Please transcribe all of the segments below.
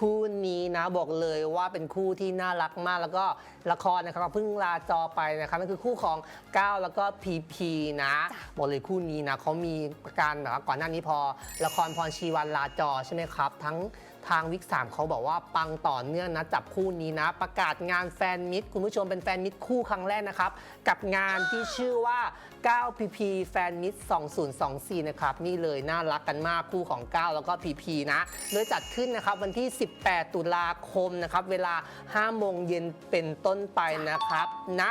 คู่นี้นะบอกเลยว่าเป็นคู่ที่น่ารักมาก แล้วก็ละครนะครับก็เพิ่งลาจอไปนะครับนั่นคือคู่ของก้าวแล้วก็พีพีนะ บอกเลยคู่นี้นะเขามีการแบบว่าก่อนหน้านี้พอละครพรชีวันลาจอใช่ไหมครับ ทั้ง ทางวิกสามเขาบอกว่าปังต่อเนื่องนะจับคู่นี้นะ ประกาศงานแฟนมิตรคุณผู้ชมเป็นแฟนมิตรคู่ครั้งแรกนะครับ กับงานที่ชื่อว่า 9 PP แฟนมิตร 2024 นะครับนี่เลยน่ารักกันมากคู่ของ 9 แล้วก็ PP นะ โดยจัดขึ้นนะครับวันที่ 18 ตุลาคมนะครับเวลา 5 โมงเย็นเป็นต้นไปนะครับณ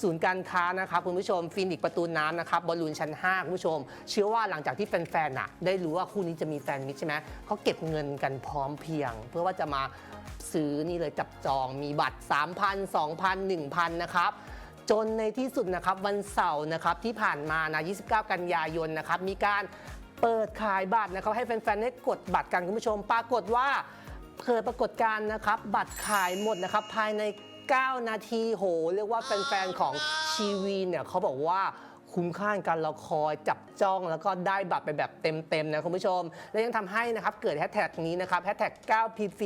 ศูนย์การค้านะครับคุณผู้ชมฟินิกประตูน้ำนะครับบอลลูนชั้น 5 คุณผู้ชม เชื่อว่าหลังจากที่แฟนๆน่ะได้รู้ว่าคู่นี้จะมีแฟนมิตใช่ไหมเขาเก็บเงินกันพร้อมเพรียง เพื่อว่าจะมาซื้อนี่เลยจับจองมีบัตร 3,000 2,000 1,000 นะครับจนในที่สุดนะครับวันเสาร์นะครับที่ผ่านมานะ 29 กันยายนนะครับมีการเปิดขายบัตรนะครับให้แฟนๆได้กดบัตรกันคุณผู้ชม ปรากฏว่าเกิดปรากฏการณ์นะครับ บัตรขายหมดนะครับภายใน 9 นาทีโห เรียกว่าแฟนๆของชีวีเนี่ยเขาบอกว่าคุ้มค่าในการรอคอยจับจ้องแล้วก็ได้บัตรไปแบบเต็มๆนะคุณผู้ชม และยังทำให้นะครับเกิดแฮชแท็กนี้นะครับแฮชแท็ก 9PP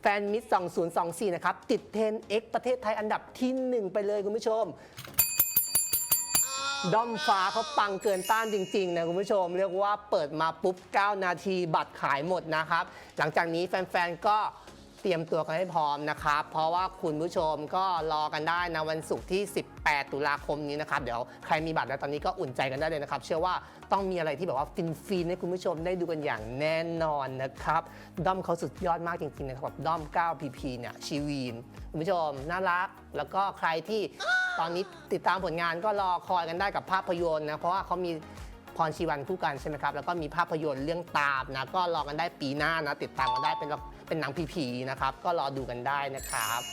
แฟนมิตร2024 นะครับ ติดเทรน X ประเทศไทยอันดับที่ 1 ไปเลยคุณผู้ชมด้อมฟ้าเขาปังเกินต้านจริงๆนะคุณผู้ชม เรียกว่าเปิดมาปุ๊บ 9 นาทีบัตรขายหมดนะครับ หลังจากนี้แฟนๆก็ เตรียมตัวกันให้พร้อมนะครับ เพราะว่าคุณผู้ชมก็รอกันได้นะวันศุกร์ที่ 18 ตุลาคมนี้นะครับ เดี๋ยวใครมีบัตรแล้วตอนนี้ก็อุ่นใจกันได้เลยนะครับ เชื่อว่าต้องมีอะไรที่แบบว่าฟินๆให้คุณผู้ชมได้ดูกันอย่างแน่นอนนะครับ ด้อมเขาสุดยอดมากจริงๆนะครับ ด้อม 9PP เนี่ยชีวีน คุณผู้ชมน่ารัก แล้วก็ใครที่ตอนนี้ติดตามผลงานก็รอคอยกันได้กับภาพยนตร์นะ เพราะว่าเขามี พรชีวันคู่กันใช่ไหมครับ แล้วก็มีภาพยนตร์เรื่องตามนะ ก็รอกันได้ปีหน้านะ ติดตามกันได้เป็นเป็นหนังผีๆนะครับ ก็รอดูกันได้นะครับ